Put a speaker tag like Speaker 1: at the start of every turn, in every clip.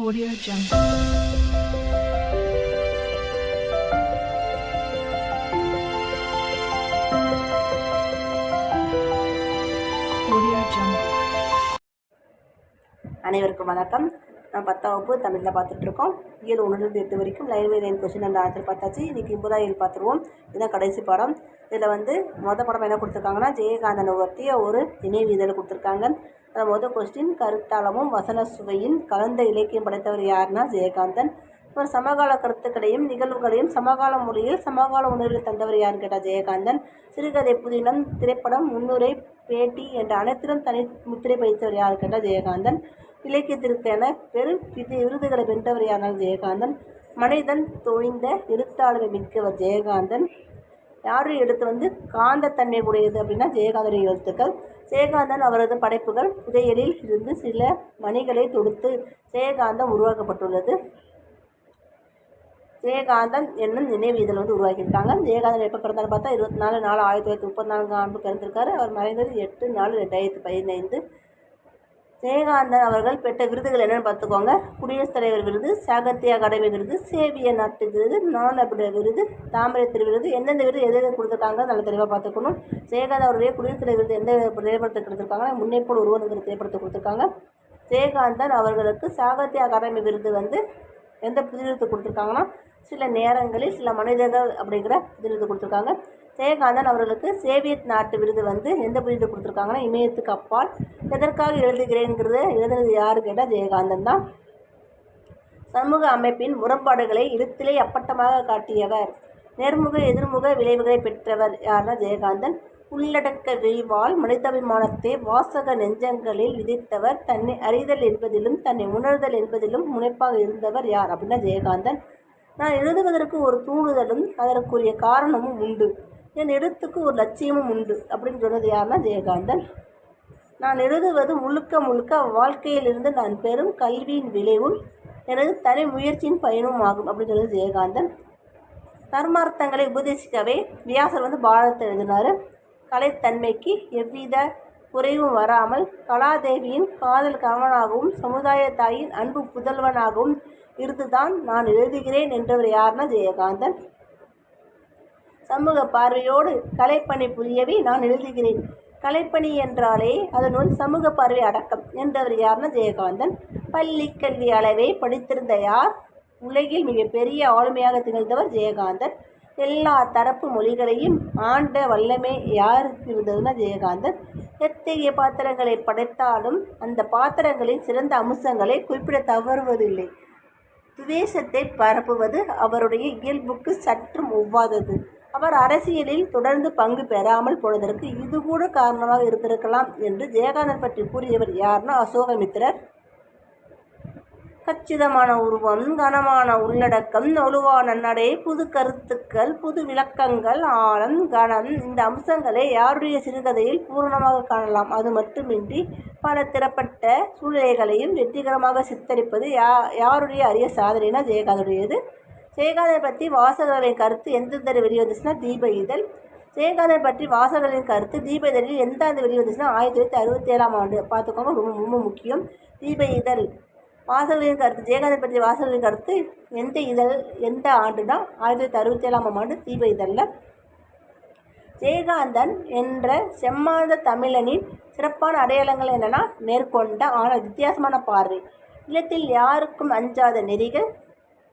Speaker 1: Audio Jungle.
Speaker 2: அனைவருக்கும் வணக்கம். நான் பத்தாம் வகுப்பு தமிழில் பார்த்துட்ருக்கோம். இயல் ஒன்றுலேருந்து எட்டு வரைக்கும் லைன் லைன் கொஸ்டின் அந்த ஆன்சர் பார்த்தாச்சு. இன்றைக்கி ஒன்பதாம் இயல் பார்த்துருவோம். இதுதான் கடைசி பாடம். இதில் வந்து மொதல் படம் என்ன கொடுத்துருக்காங்கன்னா ஜெயகாந்தனை ஒருத்திய ஒரு நினைவு இதழ் கொடுத்துருக்காங்க. அதில் மொதல் கொஸ்டின் கருத்தாளமும் வசன சுவையின் கலந்த இலக்கியம் படைத்தவர் யாருன்னா ஜெயகாந்தன். அப்புறம் சமகால கருத்துக்களையும் நிகழ்வுகளையும் சமகால மொழியில் சமகால உணர்வில் தந்தவர் யாருன்னு கேட்டால் ஜெயகாந்தன். சிறுகதை புதினம் திரைப்படம் முன்னுரை பேட்டி என்ற அனைத்திலும் தனி முத்திரை பதித்தவர் யார் கேட்டால் ஜெயகாந்தன். இலக்கியத்திற்கென பெரும் விது விருதுகளை வென்றவர் யாருனால் ஜெயகாந்தன். மனிதன் தோய்ந்த எழுத்தாளரை மிக்கவர் ஜெயகாந்தன். யாருடைய எழுத்து வந்து காந்த தன்மை உடையது அப்படின்னா ஜெயகாந்தனுடைய எழுத்துக்கள். ஜெயகாந்தன் அவரது படைப்புகள் புதையலில் இருந்து சில மணிகளை தொடுத்து ஜெயகாந்தம் உருவாக்கப்பட்டுள்ளது. ஜெயகாந்தன் என்னும் நினைவு இதில் வந்து உருவாக்கியிருக்காங்க. ஜெயகாந்தன் எப்போ பிறந்தாலும் பார்த்தா இருபத்தி நாலு நாலு ஆயிரத்தி தொள்ளாயிரத்தி முப்பத்தி நான்கு ஆண்டு பிறந்திருக்காரு. அவர் மறைந்தது எட்டு நாலு ரெண்டாயிரத்தி பதினைந்து. ஜெயகாந்தன் அவர்கள் பெற்ற விருதுகள் என்னென்னு பார்த்துக்கோங்க. குடியரசுத் தலைவர் விருது சாகித்ய அகாடமி விருது சேவிய நாட்டு விருது நானபிட விருது தாமரை திரு விருது எந்தெந்த விருது எது எது கொடுத்துருக்காங்க நல்ல தெளிவாக பார்த்துக்கணும். ஜெயகாந்த் அவருடைய குடியரசுத் தலைவர் விருது எந்த திரைப்படத்துக்கு கொடுத்துருக்காங்க முன்னேப்போல் உருவனுங்கிற திரைப்படத்தை கொடுத்துருக்காங்க. ஜெயகாந்தன் அவர்களுக்கு சாகித்ய அகாடமி விருது வந்து எந்த புதினத்தை கொடுத்துருக்காங்கன்னா சில நேரங்களில் சில மனிதர்கள் அப்படிங்கிற புதினத்தை கொடுத்துருக்காங்க. ஜெயகாந்தன் அவர்களுக்கு சேவியத் நாட்டு விருது வந்து எந்த விருது கொடுத்துருக்காங்கன்னா இமயத்துக்கு அப்பால். எதற்காக எழுதுகிறேங்கிறத எழுதுனது யாரு கேட்டால் ஜெயகாந்தன் தான். சமூக அமைப்பின் முரண்பாடுகளை எழுத்திலே அப்பட்டமாக காட்டியவர். நேர்முக எதிர்முக விளைவுகளை பெற்றவர் யார்னா ஜெயகாந்தன். உள்ளடக்க விரிவால் மனிதாபிமானத்தை வாசக நெஞ்சங்களில் விதித்தவர். தன்னை அறிதல் என்பதிலும் தன்னை உணர்தல் என்பதிலும் முனைப்பாக இருந்தவர் யார் அப்படின்னா ஜெயகாந்தன். நான் எழுதுவதற்கு ஒரு தூண்டுதலும் அதற்குரிய காரணமும் உண்டு. என் எழுத்துக்கு ஒரு லட்சியமும் உண்டு அப்படின்னு சொன்னது யாருன்னா ஜெயகாந்தன். நான் எழுதுவது முழுக்க முழுக்க வாழ்க்கையிலிருந்து நான் பெறும் கல்வியின் விளைவும் எனது தனி முயற்சியின் பயனும் ஆகும் அப்படின்னு சொன்னது ஜெயகாந்தன். தர்மார்த்தங்களை உபதேசிக்கவே வியாசர் வந்து பாரதத்தை எழுதினார். கலைத்தன்மைக்கு எவ்வித குறைவும் வராமல் கலாதேவியின் காதல் கணவனாகவும் சமுதாய தாயின் அன்பு புதல்வனாகவும் இருந்துதான் நான் எழுதுகிறேன் என்றவர் யாருன்னா ஜெயகாந்தன். சமூக பார்வையோடு கலைப்பணி புரியவே நான் எழுதுகிறேன். கலைப்பணி என்றாலே அதனுள் சமூக பார்வை அடக்கம் என்றவர் யாருன்னா ஜெயகாந்தன். பள்ளி கல்வி அளவை படித்திருந்த யார்? உலகில் மிகப்பெரிய ஆளுமையாக திகழ்ந்தவர் ஜெயகாந்தன். எல்லா தரப்பு மொழிகளையும் ஆண்ட வல்லமை யார் இருந்ததுன்னா ஜெயகாந்தன். எத்தகைய பாத்திரங்களை படைத்தாலும் அந்த பாத்திரங்களின் சிறந்த அம்சங்களை குறிப்பிட தவறுவதில்லை. துவேஷத்தை பரப்புவது அவருடைய இயல்புக்கு சற்றும் ஒவ்வாதது. அவர் அரசியலில் தொடர்ந்து பங்கு பெறாமல் போனதற்கு இது கூட காரணமாக இருந்திருக்கலாம் என்று ஜெயகாந்தன் பற்றி கூறியவர் யார்னா அசோகமித்திரர். கச்சிதமான உருவம் கனமான உள்ளடக்கம் ஒழுவான நடை புது கருத்துக்கள் புது விளக்கங்கள் ஆழம் கனம் இந்த அம்சங்களை யாருடைய சிறுகதையில் பூரணமாக காணலாம்? அது மட்டுமின்றி பல திறப்பட்ட சூழ்நிலைகளையும் வெற்றிகரமாக சித்தரிப்பது யா யாருடைய அரிய சாதனைனா ஜெயகாந்தனுடையது. ஜெயகாந்தனை பற்றி வாசகர்களின் கருத்து எந்தெந்த வெளிவந்துச்சுன்னா தீப இதழ். ஜெயகாந்தன் பற்றி வாசகர்களின் கருத்து தீப இதழில் எந்த ஆண்டு வெளிவந்துச்சுன்னா ஆயிரத்தி தொள்ளாயிரத்தி அறுபத்தி ஏழாம் ஆண்டு. பார்த்துக்கோங்க ரொம்ப ரொம்ப முக்கியம். தீப இதழ். வாசகர்களின் கருத்து ஜெயகாந்தன் பற்றி வாசகர்களின் கருத்து எந்த இதழ் எந்த ஆண்டுனா ஆயிரத்தி தொள்ளாயிரத்தி அறுபத்தி ஏழாம் ஆண்டு தீப இதழில். ஜெயகாந்தன் என்ற செம்மாந்த தமிழனின் சிறப்பான அடையாளங்கள் என்னென்னா மேற்கொண்ட ஆனால் வித்தியாசமான பார்வை. இல்லத்தில் யாருக்கும் அஞ்சாத நெறிகள்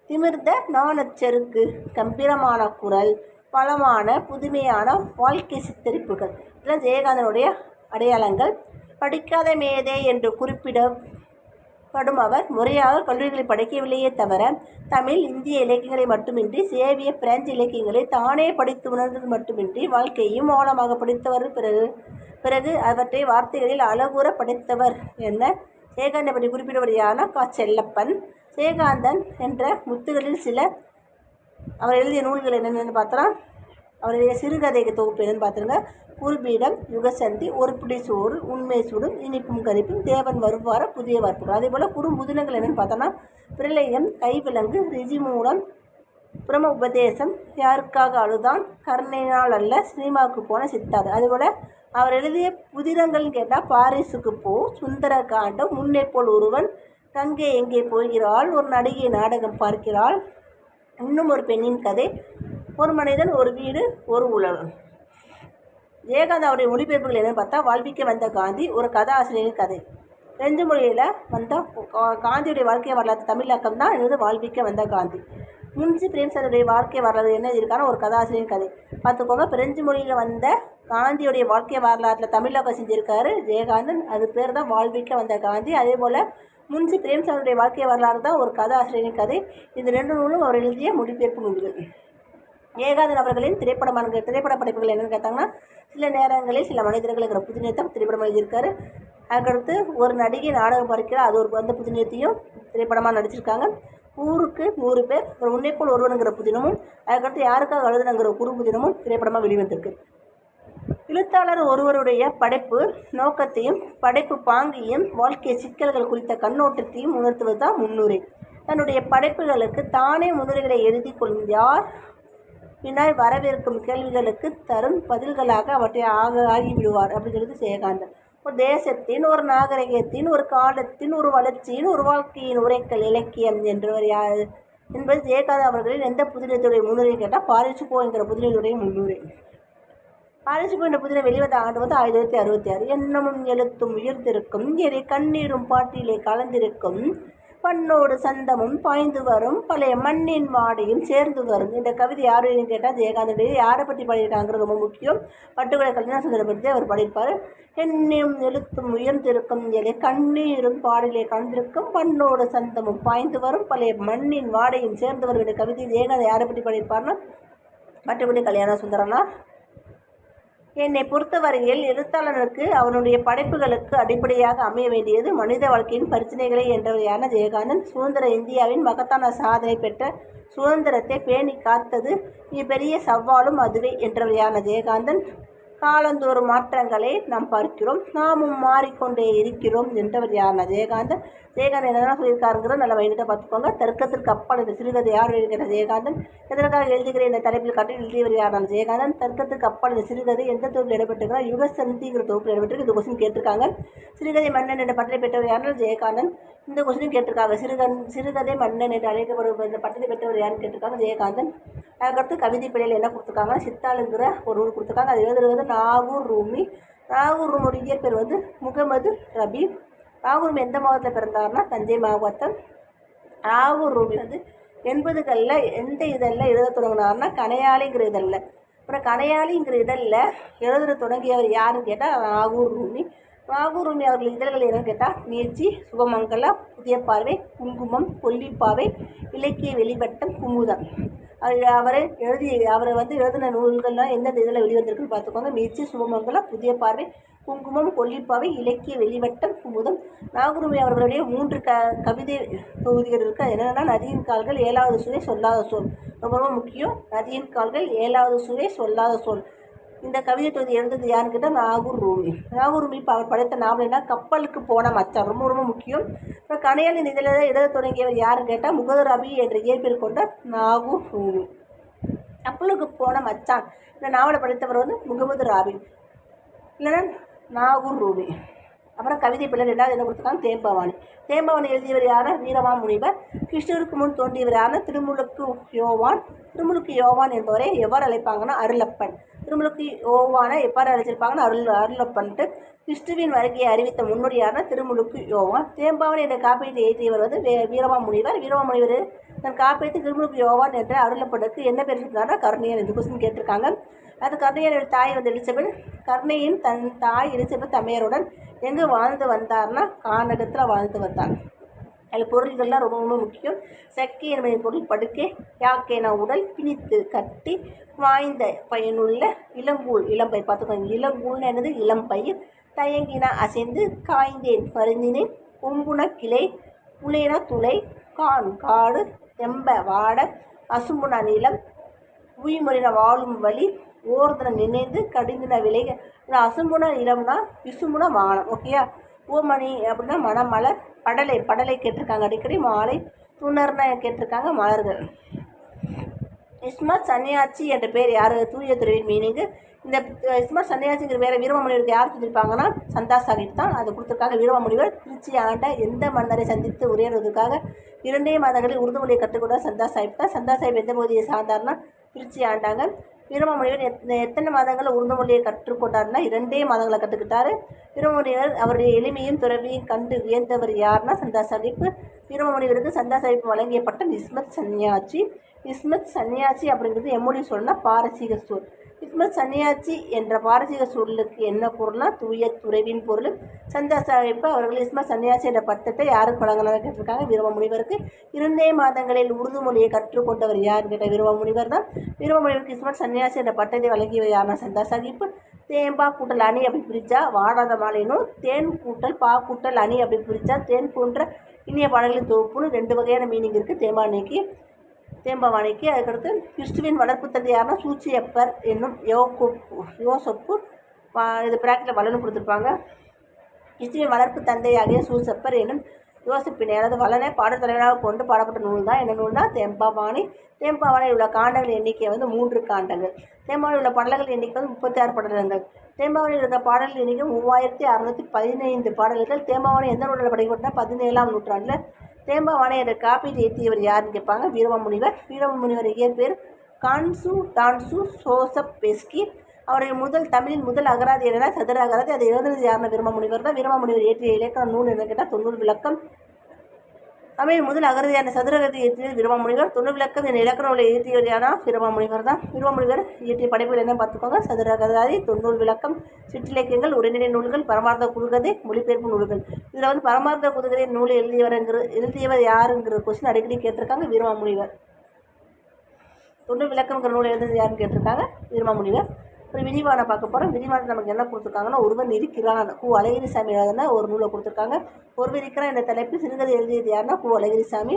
Speaker 2: திமிர்ந்த நாணச்செருக்கு கம்பீரமான குரல் பலமான புதுமையான வாழ்க்கை சித்தரிப்புகள். இதெல்லாம் ஜெயகாந்தனுடைய அடையாளங்கள். படிக்காத மேதை என்று குறிப்பிடப்படும் அவர் முறையாக கல்லூரிகளை படிக்கவில்லையே தவிர தமிழ் இந்திய இலக்கியங்களை மட்டுமின்றி சேவிய பிரெஞ்சு இலக்கியங்களை தானே படித்து உணர்ந்தது மட்டுமின்றி வாழ்க்கையும் ஆழமாக படித்தவர் பிறகு பிறகு அவற்றை வார்த்தைகளில் அழகுற படித்தவர் என்ன ஜெயகாந்தன் பற்றி குறிப்பிடுவது யாருன்னா கா செல்லப்பன். ஜெயகாந்தன் என்ற முத்துகளில் சில அவர் எழுதிய நூல்கள் என்னென்னு பார்த்தோன்னா அவருடைய சிறுகதை தொகுப்பு என்னென்னு பார்த்துருங்க. குருபீடம் யுகசந்தி ஒரு பிடி சோறு உண்மை சூடும் இனிப்பும் கனிப்பும் தேவன் வருவார புதிய வார்ப்புகள். அதே போல் குறும்புதினங்கள் என்னென்னு பார்த்தோன்னா பிரளயம் கைவிலங்கு ரிஜிமூலம் பிரம உபதேசம் யாருக்காக அழுதான் கருணையினால் அல்ல சினிமாவுக்கு போன சித்தாது அதுபோல் அவர் எழுதிய புதினங்கள்னு கேட்டால் பாரிஸுக்கு போ சுந்தர காண்டம் முன்னே போல் ஒருவன் கங்கே எங்கே போகிறாள் ஒரு நடிகை நாடகம் பார்க்கிறாள். இன்னும் ஒரு பெண்ணின் கதை ஒரு மனிதன் ஒரு வீடு ஒரு உலகம் ஜெயகாந்த் அவருடைய மொழிபெயர்ப்புகள் என்னன்னு பார்த்தா வாழ்விக்க வந்த காந்தி ஒரு கதாசிரியர் கதை. ரெண்டு மொழியில் வந்த காந்தியுடைய வாழ்க்கை வரலாற்று தமிழாக்கம் தான் என்னது வாழ்விக்க வந்த காந்தி. முன்சி பிரேம்சந்தருடைய வாழ்க்கை வரலாறு என்ன? இருக்கான ஒரு கதாசிரியர் கதை. பார்த்துக்கோங்க பிரெஞ்சு மொழியில் வந்த காந்தியுடைய வாழ்க்கை வரலாற்றில் தமிழாக்கம் செஞ்சுருக்காரு ஜெயகாந்தன். அது பேர் தான் வாழ்விக்க வந்த காந்தி. அதே போல் முன்சி பிரேம்சந்தருடைய வாழ்க்கை வரலாறு தான் ஒரு கதாசிரியரின் கதை. இந்த ரெண்டு நூலும் அவர் எழுதிய மொழிபெயர்ப்பு நூல்கள். ஏகாதன் அவர்களின் திரைப்படமான திரைப்பட படைப்புகள் என்னென்னு கேட்டாங்கன்னா சில நேரங்களில் சில மனிதர்களுங்கிற புதினத்தை திரைப்படம் எழுதியிருக்காரு. அதுக்கடுத்து ஒரு நடிகை நாடகம் பார்க்கிறார் அது ஒரு அந்த புதினத்தையும் திரைப்படமாக நடிச்சிருக்காங்க. ஊருக்கு நூறு பேர் ஒரு உன்னைப்போல் ஒருவனுங்கிற புதினமும் அதுக்கடுத்து யாருக்காக எழுதுனங்கிற குறு புதினமும் திரைப்படமாக வெளிவந்திருக்கு. எழுத்தாளர் ஒருவருடைய படைப்பு நோக்கத்தையும் படைப்பு பாங்கையும் வாழ்க்கை சிக்கல்கள் குறித்த கண்ணோட்டத்தையும் உணர்த்துவது தான் முன்னுரை. தன்னுடைய படைப்புகளுக்கு தானே முன்னுரைகளை எழுதி கொள்ளும் யார்? பின்னால் வரவிருக்கும் கேள்விகளுக்கு தரும் பதில்களாக அவற்றை ஆக ஆகிவிடுவார் அப்படின்னு சொல்லிட்டு ஜெயகாந்தன் ஒரு தேசத்தின் ஒரு நாகரிகத்தின் ஒரு காலத்தின் ஒரு வளர்ச்சியின் ஒரு வாழ்க்கையின் உரைக்கல் இலக்கியம் என்றவர் யார்? என்பது ஜெயகாந்த் அவர்களின் எந்த புதினத்துடைய முன்னுரை கேட்டால் பாரிசுப்போ என்கிற புதினத்துடைய முன்னுரை. பாரிசுப்போ என்ற புதினம் வெளிவந்த ஆண்டு வந்து ஆயிரத்தி தொள்ளாயிரத்தி அறுபத்தி ஆறு. எண்ணமும் எழுத்தும் உயர்ந்திருக்கும் எதை கண்ணீரும் பாட்டிலே கலந்திருக்கும் பண்ணோடு சந்தமும் பாய்ந்து வரும். பழைய மண்ணின் வாடையும் சேர்ந்து வரும். இந்த கவிதை யாருன்னு கேட்டால் ஜெயகாந்தனுடைய யாரை பற்றி பாடியிருக்காங்கிறது ரொம்ப முக்கியம். பட்டுக்கொலை கல்யாண சுந்தர பற்றி அவர் பாடியிருப்பார். எண்ணியும் எழுத்தும் உயர்ந்திருக்கும் இலை கண்ணீரும் பாடலே கலந்திருக்கும். பண்ணோடு சந்தமும் பாய்ந்து வரும். பழைய மண்ணின் வாடையும் சேர்ந்து வரும். இந்த கவிதை ஜெயகாந்தன் யாரை பற்றி பாடியிருப்பார்னா பட்டுக்கொலை கல்யாண சுந்தரனார் என்னை பொறுத்தவரையில் எழுத்தாளனுக்கு அவனுடைய படைப்புகளுக்கு அடிப்படையாக அமைய வேண்டியது மனித வாழ்க்கையின் பிரச்சனைகளை என்றவையான ஜெயகாந்தன். சுதந்திர இந்தியாவின் மகத்தான சாதனை பெற்ற சுதந்திரத்தை பேணி காத்தது மிகப்பெரிய சவாலும் அதுவே என்றவையான ஜெயகாந்தன். காலந்தோறும் மாற்றங்களை நாம் பார்க்கிறோம். நாமும் மாறிக்கொண்டே இருக்கிறோம் என்றவர் யார்னா ஜெயகாந்தன். ஜெயகாந்தன் என்ன சொல்லியிருக்காருங்கிறத நல்லா வைகிட்ட பார்த்துக்கோங்க. தர்க்கத்திற்கு அப்பால் இந்த சிறுகதை யார் எழுதுகிற ஜெயகாந்தன்? எதற்காக எழுதுகிற இந்த தலைப்பில் காட்டி எழுதியவர் யாரான ஜெயகாந்தன். தர்க்கத்துக்கு அப்பால் இந்த சிறுகதை எந்த தொகுப்பில் இடம்பெற்றிருக்கிறா யுகசந்திங்கிற தொகுப்பில் இடம்பெற்று இந்த கொஸ்டின் கேட்டிருக்காங்க. சிறுகதை மன்னன் என்ற பட்டத்தை பெற்றவர் யாருன்னா ஜெயகாந்தன். இந்த கொஸ்டினும் கேட்டிருக்காங்க. சிறுகன் சிறுகதை மன்னன் என்று அழைக்கப்படும் இந்த பட்டத்தை பெற்றவர் யாருன்னு கேட்டிருக்காங்க ஜெயகாந்தன். அதுக்கடுத்து கவிதை பிள்ளையில் என்ன கொடுத்துருக்காங்கன்னா சித்தாளுங்கிற ஒரு நூல் கொடுத்துருக்காங்க. அது எழுதுறது நாகூர் ரூமி நாகூர் ரூமோட இயற்பெயர் வந்து முகமது ரபி. நாகூர் எந்த மாவட்டத்தில் பிறந்தாருன்னா தஞ்சை மாவட்டம். நாகூர் ரூமி வந்து எண்பதுகளில் எந்த இதழில் எழுத தொடங்கினார்னா கனையாளிங்கிற இதழில். அப்புறம் கனையாளிங்கிற இதழில் எழுதுற தொடங்கியவர் யாருன்னு கேட்டால் நாகூர் ரூமி நாகூர் ரூமி அவர்கள் இதழ்கள் என்னன்னு கேட்டால் நேர்ச்சி சுபமங்கல புதிய பார்வை குங்குமம் கொல்லிப்பாவை இலக்கிய வெளிவட்டம் குமுதம். அவர் அவரை எழுதி அவரை வந்து எழுதின நூல்கள்லாம் எந்தெந்த இதில் வெளிவந்திருக்குன்னு பார்த்துக்கோங்க. மீச்சி சுபமங்கலம் புதிய பார்வை குங்குமம் கொல்லிப்பாவை இலக்கிய வெளிவட்டம் குமுதம். நாகுருமி அவர்களுடைய மூன்று க கவிதை தொகுதிகள் இருக்குது அது என்னென்னா நதியின் கால்கள் ஏழாவது சுவை சொல்லாத சொல். ரொம்ப ரொம்ப முக்கியம். நதியின் கால்கள் ஏழாவது சுவை சொல்லாத சொல். இந்த கவிதை தொகுதி எழுந்தது யாருன்னு கேட்டால் நாகூர் ரூமி. நாகூர் ரூமி அவர் படைத்த நாவல் என்ன? கப்பலுக்கு போன மச்சான். ரொம்ப ரொம்ப முக்கியம். அப்புறம் கணையாளி இதில் எழுத தொடங்கியவர் யாருன்னு கேட்டால் முகதர் அபி என்ற இயற்பியல் கொண்ட நாகூர் ரூமி. கப்பலுக்கு போன மச்சான். இந்த நாவலை படைத்தவர் வந்து முகமது ராபி இல்லைன்னா நாகூர் ரூமி. அப்புறம் கவிதை பிள்ளை ரெண்டாவது என்ன கொடுத்துருக்காங்க? தேம்பவாணி. தேம்பவாணி எழுதியவர் யாரா? வீரமா முனிவர். கிருஷ்ணருக்கு முன் தோன்றியவர் யாருன்னா? திருமுழுக்கு யோவான். திருமுழுக்கு யோவான் என்பவரை எவ்வாறு அழைப்பாங்கன்னா? அருளப்பன். திருமுழுக்கு யோவான எவ்வாறு அழைச்சிருப்பாங்கன்னு அருள் அருளப்பன்ட்டு கிறிஸ்துவின் வருகையை அறிவித்த முன்னோடியார்னா திருமுழுக்கு யோவான். தேம்பாவன் என்ற காப்பீட்டை எழுதியவர் வந்து வே வீரமா முனிவர் வீரமா முனிவர் தன் காப்பீட்டு திருமுழுக்கு யோவான் என்ற அருளப்பனுக்கு என்ன பேர் சொல்றாருன்னா கருணையன் என்று கொஸ்டின் கேட்டிருக்காங்க. அது கருணையன் தாய் வந்து எலிசபெத் கர்ணையின் தன் தாய் எலிசபெத் தமையருடன் எங்கு வாழ்ந்து வந்தார்னா கானகத்தில் வாழ்ந்து வந்தார். அதில் பொருள்கள்லாம் ரொம்ப ரொம்ப முக்கியம். செக்கை என்பதின் பொருள் படுக்கை நான் உடல் பிணித்து கட்டி வாய்ந்த பயனுள்ள இளம்பூல் இளம்பயிர். பார்த்துக்கோங்க இளம்பூல்னு என்னது? இளம்பயிர். தயங்கினா அசைந்து காய்ந்தேன் பருந்தினேன். கொம்புன கிளை புலேன துளை கான் காடு தெம்ப வாட அசும்புன நிலம் உயிமுறையின வாழும் வழி ஓர்தன நினைந்து கடிந்தின விலை அசும்புன நிலம்னா விசும்புன வானம் ஓகேயா ஓமணி அப்படின்னா மணமலர் படலை படலை கேட்டிருக்காங்க அடிக்கடி மாலை துணர்னா கேட்டிருக்காங்க மலர்கள். இஸ்மத் சன்னியாச்சி என்ற பேர் யார்? தூய துறவின் மீனிங்கு. இந்த இஸ்மார் சன்னியாசிங்கிற வேற வீரமாமுனிவருக்கு யார் சொல்லியிருப்பாங்கன்னா சந்தா சாஹிப் தான். அதை கொடுத்துருக்காங்க வீரமாமுனிவர் திருச்சி ஆண்ட எந்த மன்னரை சந்தித்து உரையாடுவதற்காக இரண்டே மாதங்களில் உருது மொழியை கற்றுக்கொண்ட சந்தா சாஹிப் தான். சந்தா சாஹிப் எந்த பகுதியை சார்ந்தார்னா திருச்சி ஆண்டாங்க. வீரமாமுனிவர் எத் எத்தனை மாதங்களில் உருது மொழியை கற்றுக்கொண்டார்னா இரண்டே மாதங்களை கற்றுக்கிட்டாரு. வீரமாமுனிவர் அவருடைய எளிமையும் துறவியும் கண்டு வியந்தவர் யார்னா சந்தா சகிப்பு வீரமாமுனிவருக்கு சந்தா சகிப்பு வழங்கிய பட்டம் இஸ்மத் சன்னியாச்சி இஸ்மத் சன்னியாச்சி அப்படிங்கிறது எம்முடி சொல்லணும்னா பாரசீக சொல் இஸ்மத் சன்னியாச்சி என்ற பாரசீக சொல்லுக்கு என்ன பொருள்னா தூய துறைவின் பொருள். சந்தா சாஹிப் அவர்கள் இஸ்மத் சன்னியாசி என்ற பட்டத்தை யாருக்கு வழங்கினாங்க கேட்டிருக்காங்க? வீரம முனிவருக்கு இரண்டே மாதங்களில் உருது மொழியை கற்றுக்கொண்டவர் யார் கேட்ட வீரம முனிவர் தான். வீரம முனிவருக்கு இஸ்மத் சன்னியாசி என்ற பட்டத்தை வழங்கியவர் யார்னா சந்தா சாஹிப் தேம்பா கூட்டல் அணி அப்படி பிரித்தா வாடாத மாலைனும் தேன் கூட்டல் பா கூட்டல் அணி அப்படி பிரித்தா தேன் போன்ற இனிய பாடல்களின் தொகுப்புன்னு ரெண்டு வகையான மீனிங் இருக்குது தேம்பானைக்கு தேம்பவாணிக்கு அதுக்கடுத்து கிறிஸ்துவின் வளர்ப்பு தந்தையான சூச்சியப்பர் என்னும் யோகோப்பு யோசப்பு பா இது பிராக்கெட்டில் வளனும் கொடுத்துருப்பாங்க. கிறிஸ்துவின் வளர்ப்பு தந்தையாகிய சூசப்பர் என்னும் யோசிப்பினை அதாவது வளனை பாடத்தலைவராக கொண்டு பாடப்பட்ட நூல் தான். என்ன நூல்னா? தேம்பாவாணி. தேம்பாவாணியில் உள்ள காண்டங்கள் எண்ணிக்கை வந்து மூன்று காண்டங்கள். தேம்பாவணியில் உள்ள பாடல்கள் எண்ணிக்கை வந்து முப்பத்தி ஆறு பாடல்கள். தேம்பாவணியில் இருக்கிற பாடல்கள் எண்ணிக்கை மூவாயிரத்தி அறுநூற்றி பதினைந்து பாடல்கள். தேம்பாவணி எந்த நூலில் படிக்கப்பட்டால் பதினேழாம் நூற்றாண்டில் தேம்பாவனை என்ற காப்பீடு ஏற்றியவர் யாருன்னு கேட்பாங்க? வீரமாமுனிவர் வீரமாமுனிவர் இயற்பேர் கான்சு டான்சு சோசப் பெஸ்கி. அவருடைய முதல் தமிழின் முதல் அகராதி என்னன்னா சதுர அகராதி. அதை எழுதுனது யாருன்னா வீரமாமுனிவர் தான். வீரமாமுனிவர் இயற்றிய இலக்கண நூல் என்ன கேட்டால் தொண்ணூறு விளக்கம். தமிழ் முதல் அகரதியான சதுரகத்தை இயற்றியது வீரமாமுனிவர் தொண்ணூறு விளக்கம் என் இலக்கண நூலை இயற்றியவர் வீரமாமுனிவர் தான். வீரமாமுனிவர் இயற்றிய படைப்புகள் என்ன பார்த்துக்கோங்க. சதுரகதாதி தொன்னூல் விளக்கம் சிற்றிலக்கியங்கள் உரைநிலை நூல்கள் பரமார்த்த குறுகதை மொழிபெயர்ப்பு நூல்கள். இதில் வந்து பரமார்த்த குறுகதை நூல் எழுதியவருங்கிற எழுதியவர் யாருங்கிற கொஸ்டின் அடிக்கடி கேட்டிருக்காங்க வீரமாமுனிவர் தொண்டு விளக்கம்ங்கிற நூல் எழுதியது யாருன்னு கேட்டிருக்காங்க? வீரமாமுனிவர் அப்புறம் விரிவான பார்க்க போகிறோம் விரிவான நமக்கு என்ன கொடுத்துருக்காங்கன்னா ஒருவன் இருக்கிறான். கு அழகிரிசாமி எழுதுனா ஒரு நூலை கொடுத்துருக்காங்க. ஒருவன் இருக்கிறான் என்ற தலைப்பில் சிறுகதை எழுதியது யாருன்னா கு அழகிரிசாமி.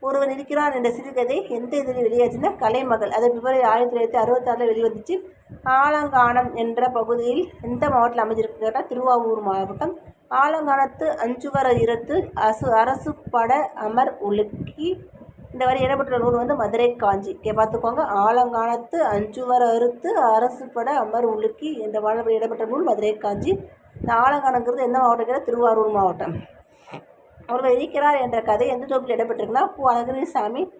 Speaker 2: ஒருவன் இருக்கிறான் என்ற சிறுகதை எந்த இதில் வெளியாச்சுன்னா கலைமகள். அது பிப்ரவரி ஆயிரத்தி தொள்ளாயிரத்தி அறுபத்தாறில் வெளிவந்துச்சு. ஆலங்கானம் என்ற பகுதியில் எந்த மாவட்டத்தில் அமைஞ்சிருக்கு கேட்டால் திருவாவூர் மாவட்டம். ஆலங்கானத்து அஞ்சுவர இரத்து அசு அரசு பட அமர் உலுக்கி இந்த வரி இடப்பட்ட நூல் வந்து மதுரை காஞ்சி. இங்கே பார்த்துக்கோங்க. ஆலங்கானத்து அஞ்சுவர் அறுத்து அரசு பட அமர் உலுக்கி இந்த வாழ்வில் இடப்பட்ட நூல் மதுரை காஞ்சி. இந்த ஆலங்கானங்கிறது எந்த மாவட்டம் திருவாரூர் மாவட்டம். அவர்கள் இருக்கிறார் என்ற கதை எந்த தொகுப்பில் இடம்பெற்றிருக்குன்னா பூ. அழகிரிசாமி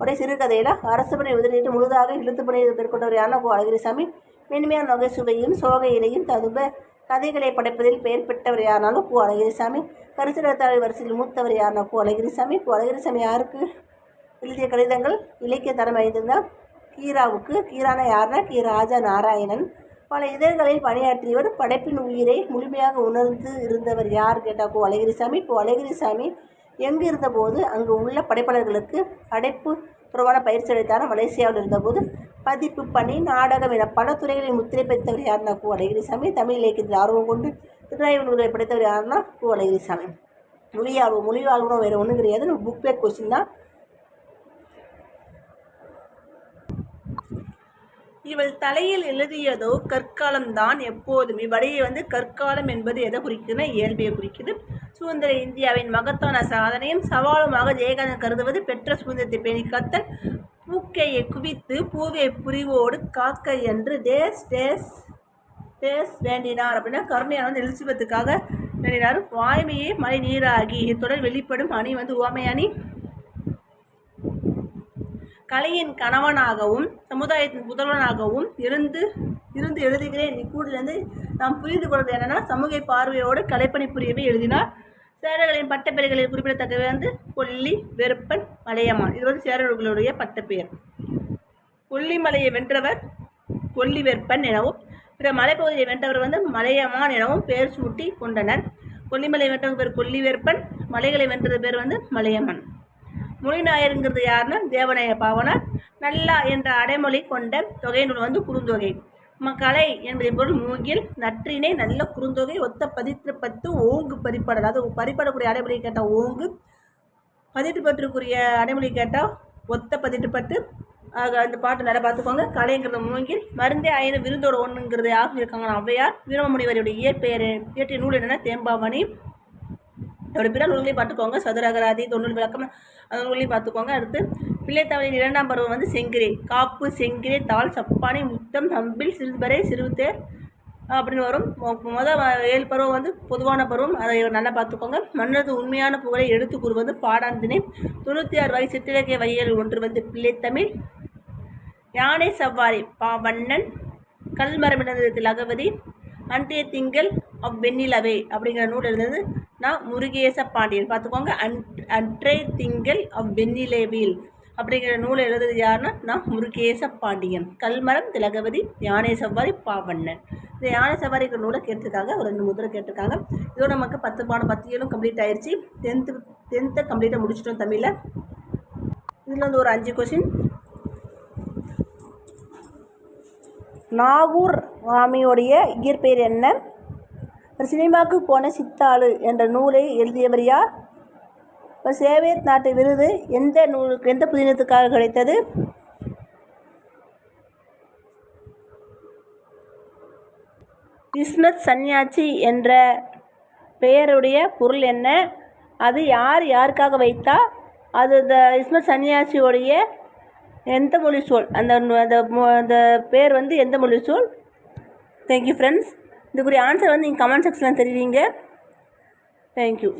Speaker 2: உடைய சிறுகதையில் அரசு பணி உதவிட்டு முழுதாக இழுத்து பணியை மேற்கொண்டவர் யாருன்னா பூ. அழகிரிசாமி. மென்மையான நகை சுவையும் சோகையிலையும் ததும்ப கதைகளை படைப்பதில் பெயர் பெற்றவர் யாருனாலும் பூ. அழகிரிசாமி. கரிசனத்தாளர் வரிசையில் மூத்தவர் யாருன்னா பூ. அழகிரிசாமி. பூ. அழகிரிசாமி யாருக்கு? எழுதிய கடிதங்கள் இலக்கிய தரம் அறிந்திருந்த கீராவுக்கு கீரான யாருன்னா கி. ராஜா நாராயணன். பல இதழ்களில் பணியாற்றியவர் படைப்பின் உயிரை முழுமையாக உணர்ந்து இருந்தவர் யார் கேட்டால் கோ அழகிரிசாமி கோ அழகிரிசாமி. எங்கு இருந்தபோது அங்கு உள்ள படைப்பாளர்களுக்கு படைப்பு புறவான பயிற்சி அளித்தார். மலேசியாவில் இருந்தபோது பதிப்பு பணி நாடகம் என பல துறைகளில் முத்திரை பெற்றவர் யாருன்னா கு அழகிரிசாமி. தமிழ் இலக்கியத்தில் ஆர்வம் கொண்டு திருநாய்வு நூல்களை படைத்தவர் யாருன்னா கு அழகிரிசாமி. மொழி ஆர்வம் மொழி ஆர்வம் வேறு ஒன்றும் கிடையாது. புக் பேக் கொஸ்டின் தான். இவள் தலையில் எழுதியதோ கற்காலம்தான் எப்போதும். இவ்வடையை வந்து கற்காலம் என்பது எதை குறிக்குதுன்னா இயல்பையை குறிக்குது. சுதந்திர இந்தியாவின் மகத்தான சாதனையும் சவாலுமாக ஜெயகாந்தன் கருதுவது பெற்ற சுதந்திரத்தை பேணி காத்தல். பூக்கையை குவித்து பூவை புரிவோடு காக்க என்று தேஸ் டேஸ் டேஸ் வேண்டினார் அப்படின்னா கருணையான வந்து எலிசபெத்துக்காக வேண்டினார். வாய்மையே மழை நீராகி இத்தொடர் வெளிப்படும். அணி வந்து உவமை அணி கலையின் கணவனாகவும் சமுதாயத்தின் முதல்வனாகவும் இருந்து இருந்து எழுதுகிறேன். இக்கூடிலிருந்து நாம் புரிந்து கொள்வது என்னன்னா சமூக பார்வையோடு கலைப்பணி புரியவே எழுதினார். சேரர்களின் பட்டப்பெயர்களில் குறிப்பிடத்தக்கவை வந்து கொல்லி வெறுப்பன் மலையமான். இது வந்து சேரர்களுடைய பட்டப்பெயர். கொல்லிமலையை வென்றவர் கொல்லி வெற்பன் எனவும் பிற மலைப்பகுதியை வென்றவர் வந்து மலையமான் எனவும் பெயர் சூட்டி கொண்டனர். கொல்லிமலை வென்றவர் பேர் கொல்லி வெற்பன் மலைகளை வென்றது பேர் வந்து மலையமான். மொழிநாயருங்கிறது யாருன்னா தேவநாய பாவனார். நல்லா என்ற அடைமொழி கொண்ட தொகை நூல் வந்து குறுந்தொகை. கலை என்பதை பொருள் மூங்கில் நற்றினை நல்ல குறுந்தொகை ஒத்த பதிற்று பத்து ஓங்கு பதிப்பாடல். அது பதிப்பாடக்கூடிய அடைமொழி கேட்டால் ஓங்கு பதிட்டு பற்றுக்குரிய அடைமொழி கேட்டால் ஒத்த பதிட்டு பட்டு ஆக அந்த பாட்டு நல்லா பார்த்துக்கோங்க. கலைங்கிறது மூங்கில் மருந்தே ஆயிரம் விருந்தோட ஒன்றுங்கிறது யாரும் இருக்காங்க. ஔவையார் வீரமுனிவருடைய இயற்பெயர். இயற்றிய நூல் என்னென்னா தேம்பாமணி இதோட பிற நூல்களையும் பார்த்துக்கோங்க. சதுரகராதி தொண்ணூறு விளக்கம் அந்த நூல்களையும் பார்த்துக்கோங்க. அடுத்து பிள்ளைத்தவழியின் இரண்டாம் பருவம் வந்து செங்கிரை காப்பு செங்கிரி தாள் சப்பானி முத்தம் தம்பில் சிறுபறை சிறுத்தேர் அப்படின்னு வரும். மொ- முத ஏழு பருவம் வந்து பொதுவான பருவம். அதை நல்லா பார்த்துக்கோங்க. மன்னரது உண்மையான புகழை எடுத்து கூறுவது பாடாந்தினை. தொண்ணூற்றி ஆறு வகை சிற்றிலக்கிய வகைகள் ஒன்று வந்து பிள்ளைத்தமிழ் யானை சவ்வாரி பா வண்ணன். கல்மரமிடந்தது திலகவதி. அன்றைய திங்கள் அவ் வெண்ணிலவே அப்படிங்கிற நூல் இருந்தது நான் முருகேச பாண்டியன் பார்த்துக்கோங்க அன் அன்றே திங்கள் அவ் அப்படிங்கிற நூல் எழுதுறது யாருன்னா நான் முருகேச பாண்டியன் கல்மரம் திலகவதி யானை சவாரி பாவண்ணன். இந்த யானை சவாரிக்கு நூலை கேட்டிருக்காங்க. ஒரு ரெண்டு முதல் கேட்டிருக்காங்க. இதோ நமக்கு பத்து பாடம் பத்தியலும் கம்ப்ளீட் ஆயிடுச்சு டென்த்து டென்த்தை கம்ப்ளீட்டாக முடிச்சிட்டோம் தமிழில். இதில் வந்து ஒரு அஞ்சு கொஷின் நாகூர் ராமியோடைய இயற்பெயர் என்ன? இப்போ சினிமாவுக்கு போன சித்தாளு என்ற நூலை எழுதியவர் யார்? இப்போ சேவியத் நாட்டு விருது எந்த நூலுக்கு எந்த புதினத்துக்காக கிடைத்தது? கிறிஸ்மஸ் சன்னியாச்சி என்ற பெயருடைய பொருள் என்ன? அது யார் யாருக்காக வைத்தா? அது இந்த இஸ்மத் சன்னியாசியோடைய எந்த மொழி சொல்? அந்த அந்த அந்த பேர் வந்து எந்த மொழி சொல்? தேங்க்யூ ஃப்ரெண்ட்ஸ் இதுக்குரிய ஆன்சர் வந்து நீங்கள் கமெண்ட் செக்ஷனில் தெரிவிங்க. தேங்க்யூ